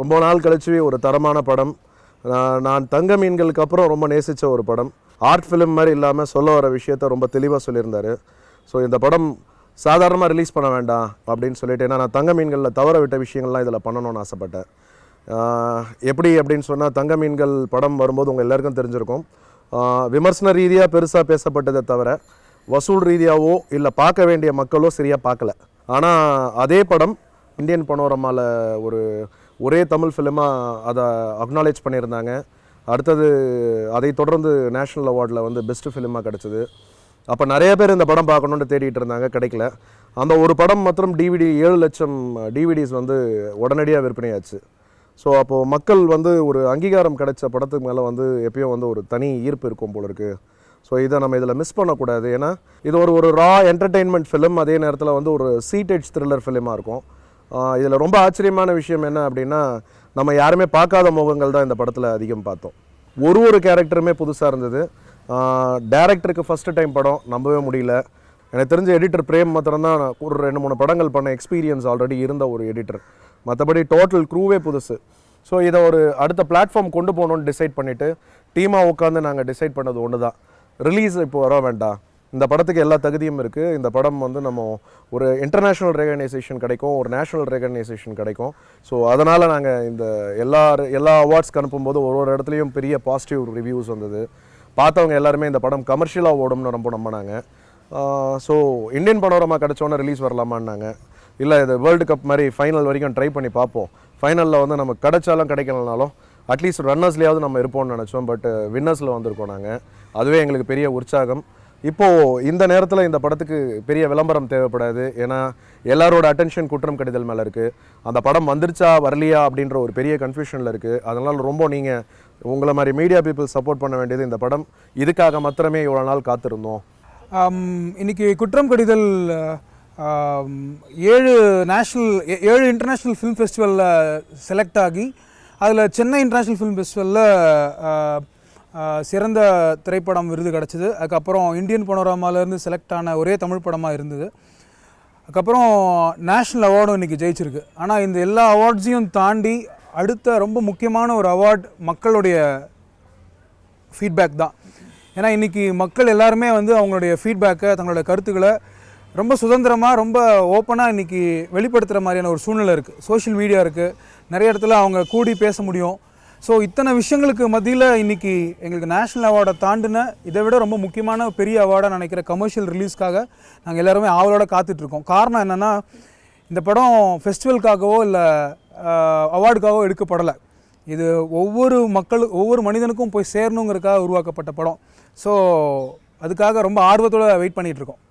ரொம்ப நாள் கழிச்சு ஒரு தரமான படம். நான் தங்க மீன்களுக்கு அப்புறம் ரொம்ப நேசித்த ஒரு படம். ஆர்ட் ஃபிலிம் மாதிரி இல்லாமல் சொல்ல வர விஷயத்த ரொம்ப தெளிவாக சொல்லியிருந்தார். ஸோ இந்த படம் சாதாரணமாக ரிலீஸ் பண்ண வேண்டாம் அப்படின்னு சொல்லிட்டு ஏன்னா நான் தங்க மீன்களில் தவற விட்ட விஷயங்கள்லாம் இதில் பண்ணணும்னு ஆசைப்பட்டேன். எப்படி அப்படின்னு சொன்னால் தங்க மீன்கள் படம் வரும்போது உங்கள் எல்லாருக்கும் தெரிஞ்சிருக்கும். விமர்சன ரீதியாக பெருசாக பேசப்பட்டதை தவிர வசூல் ரீதியாகவோ இல்லை பார்க்க வேண்டிய மக்களோ சரியாக பார்க்கல. ஆனால் அதே படம் இந்தியன் பனோரமாவில் ஒரு ஒரே தமிழ் ஃபிலிமாக அதை அக்னாலேஜ் பண்ணியிருந்தாங்க. அடுத்தது அதை தொடர்ந்து நேஷ்னல் அவார்டில் வந்து பெஸ்ட் ஃபிலிமாக கிடச்சிது. அப்போ நிறைய பேர் இந்த படம் பார்க்கணுன்னு தேடிட்டு இருந்தாங்க கிடைக்கல. அந்த ஒரு படம் மற்றும் டிவிடி ஏழு லட்சம் டிவிடிஸ் வந்து உடனடியாக விற்பனையாச்சு. ஸோ அப்போது மக்கள் வந்து ஒரு அங்கீகாரம் கிடைச்ச படத்துக்கு மேலே வந்து எப்பயும் வந்து ஒரு தனி ஈர்ப்பு இருக்கும் போல இருக்குது ஸோ இதை நம்ம இதில் மிஸ் பண்ணக்கூடாது. ஏன்னா இது ஒரு ஒரு ரா என்டர்டெயின்மெண்ட் ஃபிலிம் அதே நேரத்தில் வந்து ஒரு சீட்டேஜ் த்ரில்லர் ஃபிலிமாக இருக்கும். இதில் ரொம்ப ஆச்சரியமான விஷயம் என்ன அப்படின்னா நம்ம யாருமே பார்க்காத முகங்கள் தான் இந்த படத்தில் அதிகம் பார்த்தோம். ஒரு ஒரு கேரக்டருமே புதுசாக இருந்தது. டேரக்டருக்கு ஃபஸ்ட்டு டைம் படம் நம்பவே முடியல. எனக்கு தெரிஞ்ச எடிட்டர் பிரேம் மாத்திரம்தான் ஒரு ரெண்டு மூணு படங்கள் பண்ண எக்ஸ்பீரியன்ஸ் ஆல்ரெடி இருந்த ஒரு எடிட்டர் மற்றபடி டோட்டல் க்ரூவே புதுசு. ஸோ இதை ஒரு அடுத்த பிளாட்ஃபார்ம் கொண்டு போகணுன்னு டிசைட் பண்ணிவிட்டு டீமாக உட்காந்து நாங்கள் டிசைட் பண்ணது ஒன்று தான் ரிலீஸ் இப்போ வர வேண்டாம். இந்த படத்துக்கு எல்லா தகுதியும் இருக்குது இந்த படம் வந்து நம்ம ஒரு இன்டர்நேஷ்னல் ரெகனைசேஷன் கிடைக்கும் ஒரு நேஷ்னல் ரெகனைசேஷன் கிடைக்கும். ஸோ அதனால் நாங்கள் இந்த எல்லா எல்லா அவார்ட்ஸ்க்கு அனுப்பும்போது ஒரு ஒரு இடத்துலையும் பெரிய பாசிட்டிவ் ரிவ்யூஸ் வந்தது. பார்த்தவங்க எல்லாருமே இந்த படம் கமர்ஷியலாக ஓடும்னு ரொம்ப நம்பினாங்க. ஸோ இந்தியன் பனோரமா கிடச்சோன்னே ரிலீஸ் வரலாமான்னாங்க. இல்லை இது வேர்ல்டு கப் மாதிரி ஃபைனல் வரைக்கும் ட்ரை பண்ணி பார்ப்போம். ஃபைனலில் வந்து நம்ம கிடைச்சாலும் கிடைக்கலனாலும் அட்லீஸ்ட் ரன்னர்ஸ்லேயாவது நம்ம இருப்போம்னு நினச்சோம். பட் வின்னர்ஸில் வந்திருக்கோம் நாங்கள் அதுவே எங்களுக்கு பெரிய உற்சாகம். இப்போது இந்த நேரத்தில் இந்த படத்துக்கு பெரிய விளம்பரம் தேவைப்படாது. ஏன்னா எல்லாரோட அட்டென்ஷன் குற்றம் கடிதல் மேலே இருக்குது அந்த படம் வந்துருச்சா வரலையா அப்படின்ற ஒரு பெரிய கன்ஃபியூஷனில் இருக்குது அதனால் ரொம்ப நீங்கள் உங்களை மாதிரி மீடியா பீப்புள் சப்போர்ட் பண்ண வேண்டியது இந்த படம். இதுக்காக மாத்திரமே இவ்வளோ நாள் காத்திருந்தோம். இன்றைக்கி இன்னைக்கு குற்றம் கடிதல் ஏழு நேஷ்னல் ஏ- ஏழு இன்டர்நேஷ்னல் ஃபிலிம் ஃபெஸ்டிவலில் செலக்ட் ஆகி அதில் சென்னை இன்டர்நேஷ்னல் ஃபிலிம் ஃபெஸ்டிவலில் சிறந்த திரைப்படம் விருது கிடச்சிது. அதுக்கப்புறம் இந்தியன் பனோராமாலேருந்து செலக்ட் ஆன ஒரே தமிழ் படமாக இருந்தது. அதுக்கப்புறம் நேஷ்னல் அவார்டும் இன்றைக்கி ஜெயிச்சிருக்கு. ஆனால் இந்த எல்லா அவார்ட்ஸையும் தாண்டி அடுத்த ரொம்ப முக்கியமான ஒரு அவார்ட் மக்களுடைய ஃபீட்பேக் தான். ஏன்னா இன்றைக்கி மக்கள் எல்லாருமே வந்து அவங்களுடைய ஃபீட்பேக்கை தங்களோட கருத்துக்களை ரொம்ப சுதந்திரமாக ரொம்ப ஓப்பனாக இன்றைக்கி வெளிப்படுத்துகிற மாதிரியான ஒரு சூழ்நிலை இருக்குது சோஷியல் மீடியா இருக்குது நிறைய இடத்துல அவங்க கூடி பேச முடியும். ஸோ இத்தனை விஷயங்களுக்கு மத்தியில் இன்றைக்கி எங்களுக்கு நேஷ்னல் அவார்டை தாண்டின இதை விட ரொம்ப முக்கியமான பெரிய அவார்டாக நினைக்கிற கமர்ஷியல் ரிலீஸ்க்காக நாங்கள் எல்லாருமே ஆவலோட காத்துட்ருக்கோம் காரணம் என்னென்னா இந்த படம் ஃபெஸ்டிவலுக்காகவோ இல்லை அவார்டுக்காகவோ எடுக்கப்படலை. இது ஒவ்வொரு மக்கள் ஒவ்வொரு மனிதனுக்கும் போய் சேரணுங்கிறதுக்காக உருவாக்கப்பட்ட படம். ஸோ அதுக்காக ரொம்ப ஆர்வத்தோட வெயிட் பண்ணிகிட்ருக்கோம்